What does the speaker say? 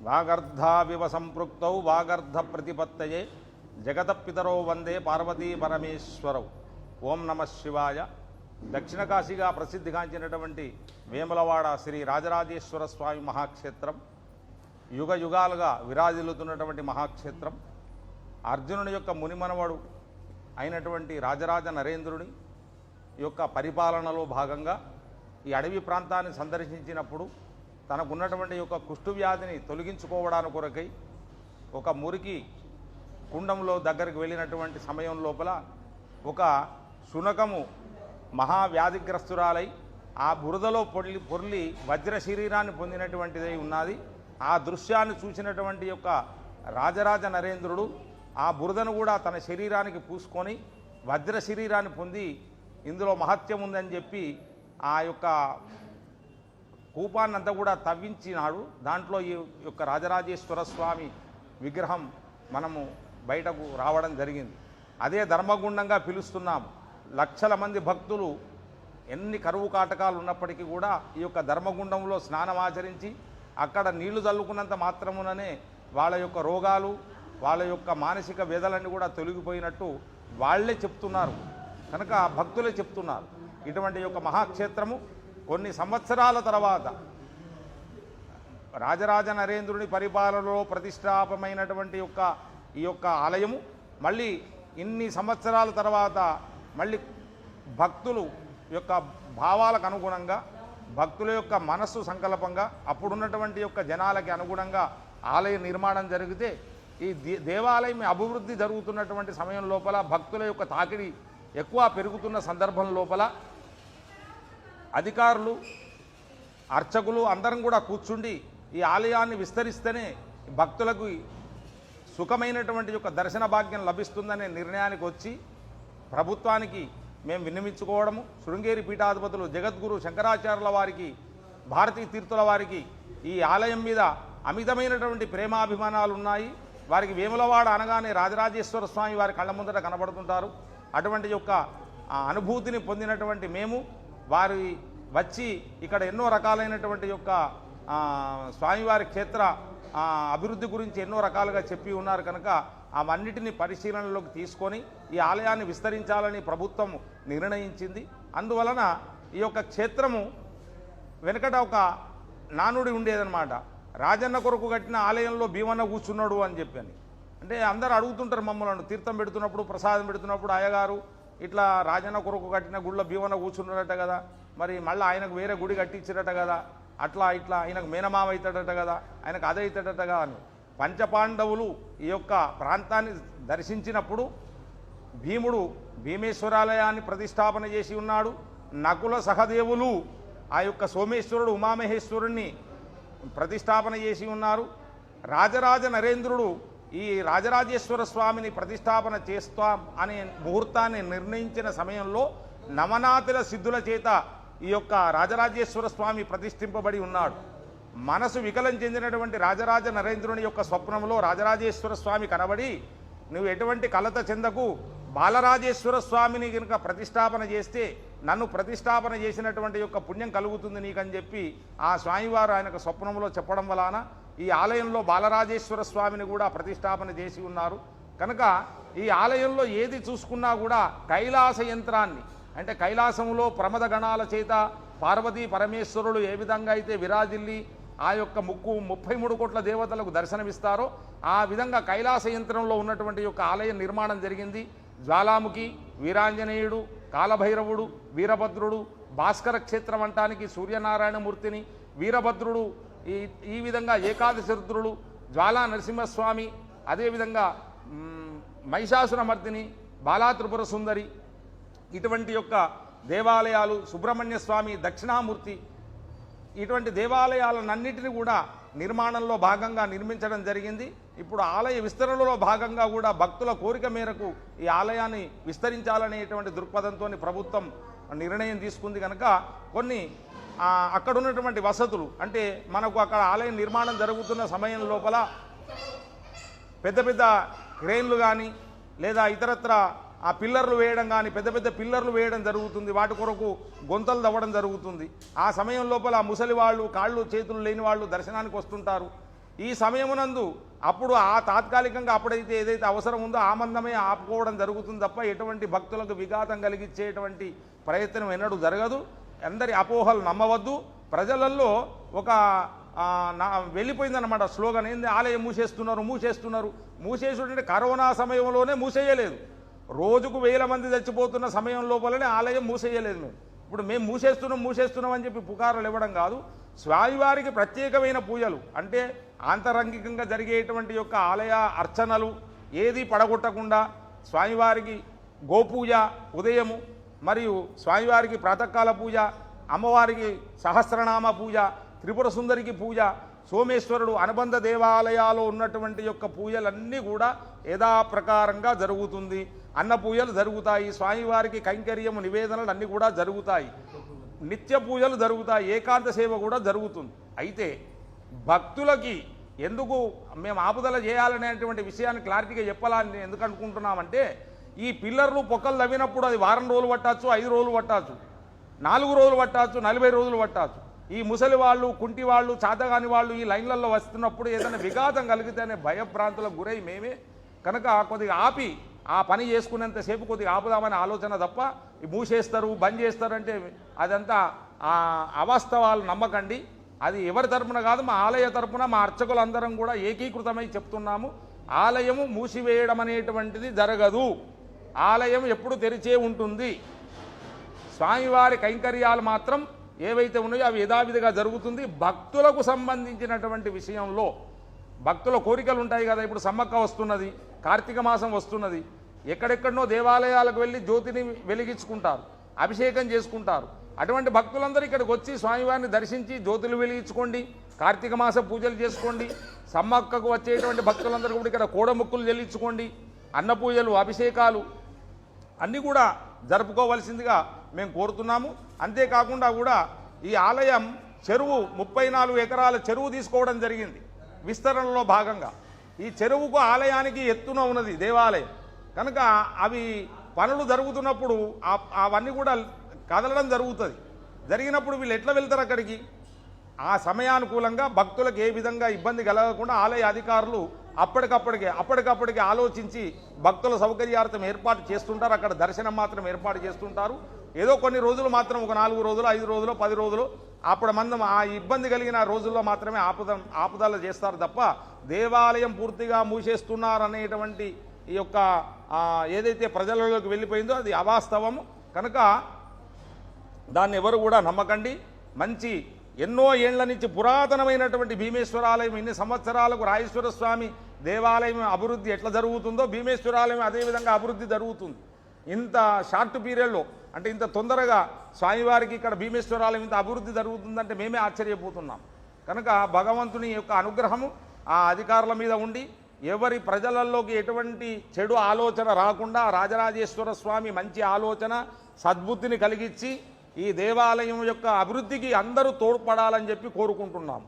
వాగర్ధావివ సంపృక్తౌ వాగర్ధ ప్రతిపత్తయే జగతపితరో వందే పార్వతీ పరమేశ్వరౌ ఓం నమ శివాయ. దక్షిణ కాశీగా ప్రసిద్ధిగాంచినటువంటి వేములవాడ శ్రీ రాజరాజేశ్వర స్వామి మహాక్షేత్రం యుగ యుగాలుగా విరాజిల్లుతున్నటువంటి మహాక్షేత్రం అర్జునుని యొక్క మునిమనవడు అయినటువంటి రాజరాజ నరేంద్రుని యొక్క పరిపాలనలో భాగంగా ఈ అడవి ప్రాంతాన్ని సందర్శించినప్పుడు తనకున్నటువంటి యొక్క కుష్టు వ్యాధిని తొలగించుకోవడానికి కొరకై ఒక మురికి కుండంలో దగ్గరికి వెళ్ళినటువంటి సమయం లోపల ఒక శునకము మహావ్యాధిగ్రస్తురాలై ఆ బురదలో పొర్లి పొర్లి వజ్ర శరీరాన్ని పొందినటువంటిదై ఉన్నది. ఆ దృశ్యాన్ని చూసినటువంటి యొక్క రాజరాజ నరేంద్రుడు ఆ బురదను కూడా తన శరీరానికి పూసుకొని వజ్ర శరీరాన్ని పొంది ఇందులో మహత్యం ఉందని చెప్పి ఆ యొక్క కూపాన్నంతా కూడా తవ్వించినాడు. దాంట్లో ఈ యొక్క రాజరాజేశ్వర స్వామి విగ్రహం మనము బయటకు రావడం జరిగింది. అదే ధర్మగుండంగా పిలుస్తున్నాం లక్షల మంది భక్తులు ఎన్ని కరువు కాటకాలు ఉన్నప్పటికీ కూడా ఈ యొక్క ధర్మగుండంలో స్నానం ఆచరించి అక్కడ నీళ్ళు చల్లుకున్నంత మాత్రముననే వాళ్ళ యొక్క రోగాలు వాళ్ళ యొక్క మానసిక వేదలన్నీ కూడా తొలగిపోయినట్టు వాళ్ళే చెప్తున్నారు. కనుక భక్తులే చెప్తున్నారు. ఇటువంటి యొక్క మహాక్షేత్రము కొన్ని సంవత్సరాల తర్వాత రాజరాజ నరేంద్రుని పరిపాలనలో ప్రతిష్టాపమైనటువంటి యొక్క ఈ యొక్క ఆలయము మళ్ళీ ఇన్ని సంవత్సరాల తర్వాత మళ్ళీ భక్తులు యొక్క భావాలకు అనుగుణంగా భక్తుల యొక్క మనస్సు సంకల్పంగా అప్పుడున్నటువంటి యొక్క జనాలకి అనుగుణంగా ఆలయ నిర్మాణం జరిగితే ఈ దే- దేవాలయం అభివృద్ధి జరుగుతున్నటువంటి సమయం లోపల భక్తుల యొక్క తాకిడి ఎక్కువ పెరుగుతున్న సందర్భం లోపల అధికారులు అర్చకులు అందరం కూడా కూర్చుండి ఈ ఆలయాన్ని విస్తరిస్తేనే భక్తులకు సుఖమైనటువంటి యొక్క దర్శన భాగ్యం లభిస్తుందనే నిర్ణయానికి వచ్చి ప్రభుత్వానికి మేము విన్నవించుకోవడము. శృంగేరి పీఠాధిపతులు జగద్గురు శంకరాచార్యుల వారికి భారతీ తీర్థుల వారికి ఈ ఆలయం మీద అమితమైనటువంటి ప్రేమాభిమానాలు ఉన్నాయి. వారికి వేములవాడ అనగానే రాజరాజేశ్వర స్వామి వారి కళ్ళ ముందట కనబడుతుంటారు. అటువంటి యొక్క అనుభూతిని పొందినటువంటి మేము వారి వచ్చి ఇక్కడ ఎన్నో రకాలైనటువంటి యొక్క స్వామివారి క్షేత్ర అభివృద్ధి గురించి ఎన్నో రకాలుగా చెప్పి ఉన్నారు కనుక అవన్నిటిని పరిశీలనలోకి తీసుకొని ఈ ఆలయాన్ని విస్తరించాలని ప్రభుత్వం నిర్ణయించింది. అందువలన ఈ యొక్క క్షేత్రము వెనకట ఒక నానుడి ఉండేదన్నమాట. రాజన్న కొరకు కట్టిన ఆలయంలో భీమన్న కూర్చున్నాడు అని చెప్పని. అంటే అందరు అడుగుతుంటారు మమ్మల్ని తీర్థం పెడుతున్నప్పుడు ప్రసాదం పెడుతున్నప్పుడు అయ్యగారు ఇట్లా రాజన్న కొరకు కట్టిన గుళ్ళ భీమన కూర్చున్నాడట కదా. మరి మళ్ళీ ఆయనకు వేరే గుడి కట్టించారట కదా. అట్లా ఇట్లా ఆయనకు మేనమామ అవుతాడట కదా. ఆయనకు అదే అవుతాడట కదా అని. పంచపాండవులు ఈ యొక్క ప్రాంతాన్ని దర్శించినప్పుడు భీముడు భీమేశ్వరాలయాన్ని ప్రతిష్టాపన చేసి ఉన్నాడు. నకుల సహదేవులు ఆ యొక్క సోమేశ్వరుడు ఉమామహేశ్వరుణ్ణి ప్రతిష్టాపన చేసి ఉన్నారు. రాజరాజ నరేంద్రుడు ఈ రాజరాజేశ్వర స్వామిని ప్రతిష్టాపన చేస్తాం అనే ముహూర్తాన్ని నిర్ణయించిన సమయంలో నవనాథుల సిద్ధుల చేత ఈ యొక్క రాజరాజేశ్వర స్వామి ప్రతిష్ఠింపబడి ఉన్నాడు. మనసు వికలం చెందినటువంటి రాజరాజ నరేంద్రుని యొక్క స్వప్నంలో రాజరాజేశ్వర స్వామి కనబడి నువ్వు ఎటువంటి కలత చెందకు? బాలరాజేశ్వర స్వామిని కనుక ప్రతిష్టాపన చేస్తే నన్ను ప్రతిష్టాపన చేసినటువంటి యొక్క పుణ్యం కలుగుతుంది నీకని చెప్పి ఆ స్వామివారు ఆయనకు స్వప్నంలో చెప్పడం వలన ఈ ఆలయంలో బాలరాజేశ్వర స్వామిని కూడా ప్రతిష్టాపన చేసి ఉన్నారు. కనుక ఈ ఆలయంలో ఏది చూసుకున్నా కూడా కైలాస యంత్రాన్ని అంటే కైలాసంలో ప్రమద గణాల చేత పార్వతీ పరమేశ్వరులు ఏ విధంగా అయితే విరాజిల్లి ఆ యొక్క ముక్కు ముప్పై మూడు కోట్ల దేవతలకు దర్శనమిస్తారో ఆ విధంగా కైలాస యంత్రంలో ఉన్నటువంటి యొక్క ఆలయ నిర్మాణం జరిగింది. జ్వాలాముఖి వీరాంజనేయుడు కాలభైరవుడు వీరభద్రుడు భాస్కర క్షేత్రం అంటానికి సూర్యనారాయణమూర్తిని వీరభద్రుడు ఈ ఈ విధంగా ఏకాదశి రుద్రుడు జ్వాలా నరసింహస్వామి అదేవిధంగా మహిషాసురమర్దిని బాలా త్రిపుర సుందరి ఇటువంటి యొక్క దేవాలయాలు సుబ్రహ్మణ్య స్వామి దక్షిణామూర్తి ఇటువంటి దేవాలయాలన్నింటినీ కూడా నిర్మాణంలో భాగంగా నిర్మించడం జరిగింది. ఇప్పుడు ఆలయ విస్తరణలో భాగంగా కూడా భక్తుల కోరిక మేరకు ఈ ఆలయాన్ని విస్తరించాలనేటువంటి దృక్పథంతో ప్రభుత్వం నిర్ణయం తీసుకుంది కనుక కొన్ని అక్కడ ఉన్నటువంటి వసతులు అంటే మనకు అక్కడ ఆలయం నిర్మాణం జరుగుతున్న సమయం లోపల పెద్ద పెద్ద క్రేన్లు కానీ లేదా ఇతరత్ర ఆ పిల్లర్లు వేయడం కానీ పెద్ద పెద్ద పిల్లర్లు వేయడం జరుగుతుంది. వాటి కొరకు గొంతలు దవ్వడం జరుగుతుంది. ఆ సమయం లోపల ముసలి వాళ్ళు కాళ్ళు చేతులు లేని వాళ్ళు దర్శనానికి వస్తుంటారు. ఈ సమయమునందు అప్పుడు ఆ తాత్కాలికంగా అప్పుడైతే ఏదైతే అవసరం ఉందో ఆ మందమే ఆపుకోవడం జరుగుతుంది తప్ప ఎటువంటి భక్తులకు విఘాతం కలిగించేటువంటి ప్రయత్నం ఎన్నడూ జరగదు. అందరి అపోహలు నమ్మవద్దు. ప్రజలలో ఒక నా వెళ్ళిపోయిందన్నమాట స్లోగన్. ఏంది? ఆలయం మూసేస్తున్నారు మూసేస్తున్నారు. మూసేసుడంటే కరోనా సమయంలోనే మూసేయలేదు. రోజుకు వేల మంది చచ్చిపోతున్న సమయం లోపలనే ఆలయం మూసేయలేదు మేము. ఇప్పుడు మేము మూసేస్తున్నాం మూసేస్తున్నాం అని చెప్పి పుకారులు ఇవ్వడం కాదు. స్వామివారికి ప్రత్యేకమైన పూజలు. అంటే ఆంతరంగికంగా జరిగేటువంటి యొక్క ఆలయ అర్చనలు ఏది పడగొట్టకుండా స్వామివారికి గోపూజ ఉదయము మరియు స్వామివారికి ప్రాతకాల పూజ అమ్మవారికి సహస్రనామ పూజ త్రిపుర సుందరికి పూజ సోమేశ్వరుడు అనుబంధ దేవాలయాలు ఉన్నటువంటి యొక్క పూజలన్నీ కూడా యథాప్రకారంగా జరుగుతుంది. అన్న పూజలు జరుగుతాయి స్వామివారికి కైంకర్యము నివేదనలు అన్నీ కూడా జరుగుతాయి. నిత్య పూజలు జరుగుతాయి ఏకాంత సేవ కూడా జరుగుతుంది. అయితే భక్తులకి ఎందుకు మేము ఆపుదల చేయాలనేటువంటి విషయాన్ని క్లారిటీగా చెప్పాలని ఎందుకు అనుకుంటున్నామంటే ఈ పిల్లర్లు పొక్కలు తవ్వినప్పుడు అది వారం రోజులు పట్టచ్చు ఐదు రోజులు పట్టచ్చు నాలుగు రోజులు పట్టచ్చు నలభై రోజులు పట్టచ్చు. ఈ ముసలి వాళ్ళు కుంటి వాళ్ళు చాతగాని వాళ్ళు ఈ లైన్లలో వస్తున్నప్పుడు ఏదైనా విఘాతం కలిగితేనే భయభ్రాంతులకు గురై మేమే కనుక కొద్దిగా ఆపి ఆ పని చేసుకునేంతసేపు కొద్దిగా ఆపుదామనే ఆలోచన తప్ప మూసేస్తారు బంద్ చేస్తారంటే అదంతా ఆ అవాస్తవాలు నమ్మకండి. అది ఎవరి తరపున కాదు మా ఆలయ తరపున మా అర్చకులందరం కూడా ఏకీకృతమై చెప్తున్నాము. ఆలయము మూసివేయడం అనేటువంటిది జరగదు. ఆలయం ఎప్పుడు తెరిచే ఉంటుంది? స్వామివారి కైంకర్యాలు మాత్రం ఏవైతే ఉన్నాయో అవి యథావిధిగా జరుగుతుంది. భక్తులకు సంబంధించినటువంటి విషయంలో భక్తుల కోరికలు ఉంటాయి కదా. ఇప్పుడు సమ్మక్క వస్తున్నది కార్తీక మాసం వస్తున్నది. ఎక్కడెక్కడనో దేవాలయాలకు వెళ్ళి జ్యోతిని వెలిగించుకుంటారు అభిషేకం చేసుకుంటారు. అటువంటి భక్తులందరూ ఇక్కడికి వచ్చి స్వామివారిని దర్శించి జ్యోతులు వెలిగించుకోండి కార్తీక మాస పూజలు చేసుకోండి సమ్మక్కకు వచ్చేటువంటి భక్తులందరూ కూడా ఇక్కడ కోడముక్కులు చెల్లించుకోండి అన్నపూజలు అభిషేకాలు అన్నీ కూడా జరుపుకోవలసిందిగా మేము కోరుతున్నాము. అంతేకాకుండా కూడా ఈ ఆలయం చెరువు ముప్పై నాలుగు ఎకరాల చెరువు తీసుకోవడం జరిగింది. విస్తరణలో భాగంగా. ఈ చెరువుకు ఆలయానికి ఎత్తున ఉన్నది దేవాలయం. కనుక అవి పనులు జరుగుతున్నప్పుడు అవన్నీ కూడా కదలడం జరుగుతుంది. జరిగినప్పుడు వీళ్ళు ఎట్లా వెళ్తారు అక్కడికి? ఆ సమయానుకూలంగా భక్తులకు ఏ విధంగా ఇబ్బంది కలగకుండా ఆలయ అధికారులు అప్పటికప్పటికే అప్పటికప్పటికే ఆలోచించి భక్తుల సౌకర్యార్థం ఏర్పాటు చేస్తుంటారు. అక్కడ దర్శనం మాత్రం ఏర్పాటు చేస్తుంటారు. ఏదో కొన్ని రోజులు మాత్రం ఒక నాలుగు రోజులు ఐదు రోజులు పది రోజులు అప్పుడు మందం ఆ ఇబ్బంది కలిగిన రోజుల్లో మాత్రమే ఆపుద ఆపుదల చేస్తారు తప్ప దేవాలయం పూర్తిగా మూసేస్తున్నారనేటువంటి ఈ యొక్క ఏదైతే ప్రజలలోకి వెళ్ళిపోయిందో అది అవాస్తవము. కనుక దాన్ని ఎవరు కూడా నమ్మకండి. మంచి ఎన్నో ఏళ్ళ నుంచి పురాతనమైనటువంటి భీమేశ్వరాలయం ఇన్ని సంవత్సరాలకు రాజేశ్వర స్వామి దేవాలయం అభివృద్ధి ఎట్లా జరుగుతుందో భీమేశ్వరాలయం అదేవిధంగా అభివృద్ధి జరుగుతుంది. ఇంత షార్ట్ పీరియడ్లో అంటే ఇంత తొందరగా స్వామివారికి ఇక్కడ భీమేశ్వరాలయం ఇంత అభివృద్ధి జరుగుతుందంటే మేమే ఆశ్చర్యపోతున్నాం. కనుక భగవంతుని యొక్క అనుగ్రహము ఆ అధికారుల మీద ఉండి ఎవరి ప్రజలలోకి ఎటువంటి చెడు ఆలోచన రాకుండా రాజరాజేశ్వర స్వామి మంచి ఆలోచన సద్బుద్ధిని కలిగించి ఈ దేవాలయం యొక్క అభివృద్ధికి అందరూ తోడ్పడాలని చెప్పి కోరుకుంటున్నాం.